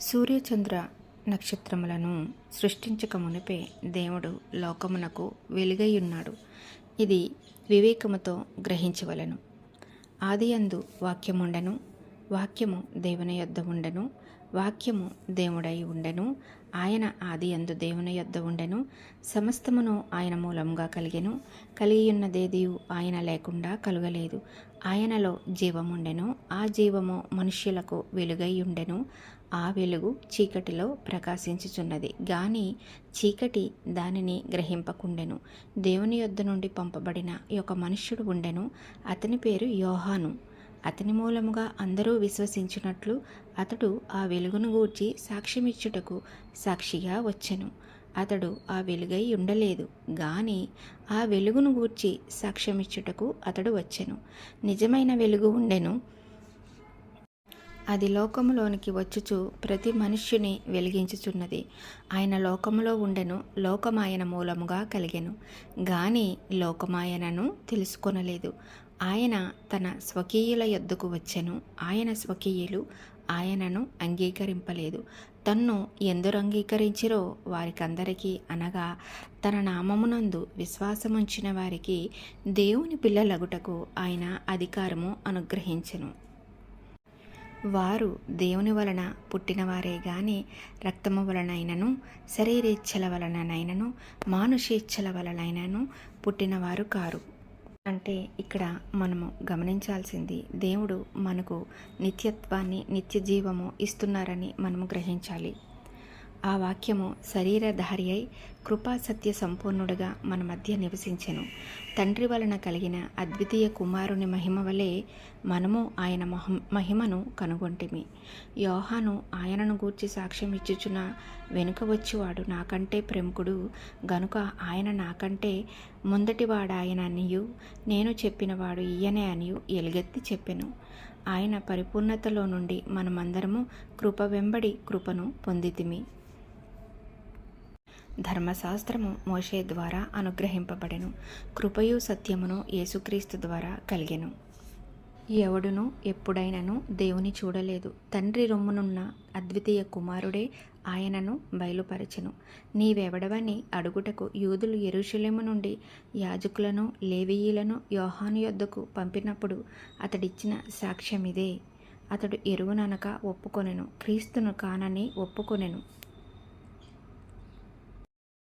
సూర్యచంద్ర నక్షత్రములను సృష్టించక మునిపే దేవుడు లోకమునకు వెలుగైయున్నాడు. ఇది వివేకముతో గ్రహించవలెను. ఆది అందు వాక్యముండను. వాక్యము దేవుని యొద్ద ఉండను వాక్యము దేవుడై ఉండెను. ఆయన ఆది అందు దేవుని యొద్ద ఉండెను. సమస్తమును ఆయన మూలముగా కలిగెను. కలిగియున్నదేదియు ఆయన లేకుండా కలుగలేదు. ఆయనలో జీవముండెను. ఆ జీవము మనుష్యులకు వెలుగై ఉండెను. ఆ వెలుగు చీకటిలో ప్రకాశించుచున్నది. గాని చీకటి దానిని గ్రహింపకుండెను. దేవుని యొద్ద నుండి పంపబడిన ఒక మనుష్యుడు ఉండెను. అతని పేరు యోహాను. అతని మూలముగా అందరూ విశ్వసించినట్లు అతడు ఆ వెలుగును గూర్చి సాక్ష్యమిచ్చుటకు సాక్షిగా వచ్చెను. అతడు ఆ వెలుగై ఉండలేదు గాని ఆ వెలుగును గూర్చి సాక్ష్యమిచ్చుటకు అతడు వచ్చెను. నిజమైన వెలుగు ఉండెను. అది లోకములోనికి వచ్చుచు ప్రతి మనుష్యుని వెలిగించుచున్నది. ఆయన లోకములో ఉండెను లోకమాయన మూలముగా కలిగెను. గాని లోకమాయనను తెలుసుకొనలేదు. ఆయన తన స్వకీయుల యొద్దకు వచ్చెను. ఆయన స్వకీయులు ఆయనను అంగీకరింపలేదు. తన్ను ఎందరు అంగీకరించిరో వారికందరికీ అనగా తన నామమునందు విశ్వాసముంచిన వారికి దేవుని పిల్లలగుటకు ఆయన అధికారము అనుగ్రహించెను. వారు దేవుని వలన పుట్టినవారే గాని రక్తము వలనైనను శరీరేచ్ఛల వలననైనను మానుషేచ్ఛల వలనైనను పుట్టినవారు కారు. అంటే ఇక్కడ మనము గమనించాల్సింది దేవుడు మనకు నిత్యత్వాన్ని నిత్య జీవము ఇస్తున్నారని మనము గ్రహించాలి. ఆ వాక్యము శరీరధారి అయి కృపా సత్య సంపూర్ణుడుగా మన మధ్య నివసించెను. తండ్రి వలన కలిగిన అద్వితీయ కుమారుని మహిమ వలె మనము ఆయన మహం మహిమను కనుగొంటిమి. యోహాను ఆయనను గూర్చి సాక్ష్యం ఇచ్చుచున్న వెనుక వచ్చువాడు నాకంటే ప్రముఖుడు గనుక ఆయన నాకంటే ముందటివాడాయన అనియు నేను చెప్పినవాడు ఈయనే అనియు ఎలుగెత్తి చెప్పెను. ఆయన పరిపూర్ణతలో నుండి మనమందరము కృప వెంబడి కృపను పొందితిమి. ధర్మశాస్త్రము మోషే ద్వారా అనుగ్రహింపబడెను. కృపయు సత్యమును యేసుక్రీస్తు ద్వారా కలిగెను. ఎవడును ఎప్పుడైనను దేవుని చూడలేదు. తండ్రి రొమ్మునున్న అద్వితీయ కుమారుడే ఆయనను బయలుపరచెను. నీవెవడవని అడుగుటకు యూదులు ఎరుషులేము నుండి యాజకులను లేవీయులను యోహాను యొద్దకు పంపినప్పుడు అతడిచ్చిన సాక్ష్యమిదే. అతడు ఎరువుననక ఒప్పుకొనెను. క్రీస్తును కానని ఒప్పుకొనెను.